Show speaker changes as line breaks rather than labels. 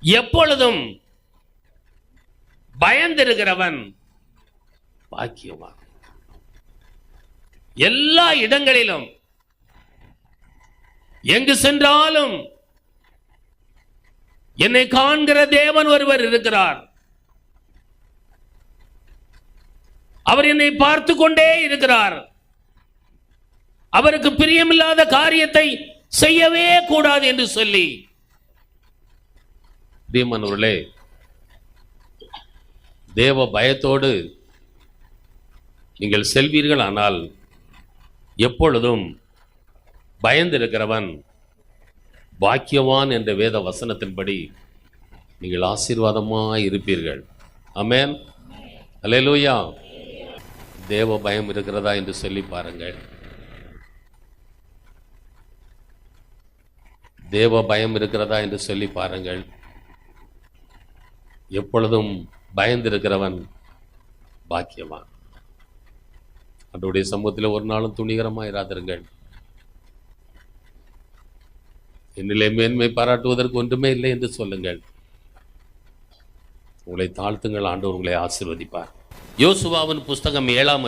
எப்பொழுதும் பயந்திருக்கிறவன் பாக்கியவான். எல்லா இடங்களிலும் எங்கு சென்றாலும் என்னை காண்கிற தேவன் ஒருவர் இருக்கிறார். அவர் என்னை பார்த்து கொண்டே இருக்கிறார். அவருக்கு பிரியமில்லாத காரியத்தை செய்யவே கூடாது என்று சொல்லி பிரியமானவர்களே தேவ பயத்தோடு நீங்கள் செல்வீர்கள் ஆனால் எப்பொழுதும் பயந்திருக்கிறவன் பாக்கியவான் என்ற வேத வசனத்தின்படி நீங்கள் ஆசீர்வாதமாக இருப்பீர்கள். அமேன் அலையலூயா தேவ பயம் இருக்கிறதா என்று சொல்லி பாருங்கள். தேவ பயம் இருக்கிறதா என்று சொல்லி பாருங்கள். எப்பொழுதும் பயந்திருக்கிறவன் பாக்கியவான். அவருடைய சமூகத்தில் ஒரு நாளும் துணிகரமாக இராதிருங்கள். என்னிலே மேன்மை பாராட்டுவதற்கு ஒன்றுமே இல்லை என்று சொல்லுங்கள். உங்களை தாழ்த்துங்கள் ஆண்டவர் உங்களை யோசுவாவின் புஸ்தகம் ஏழாம்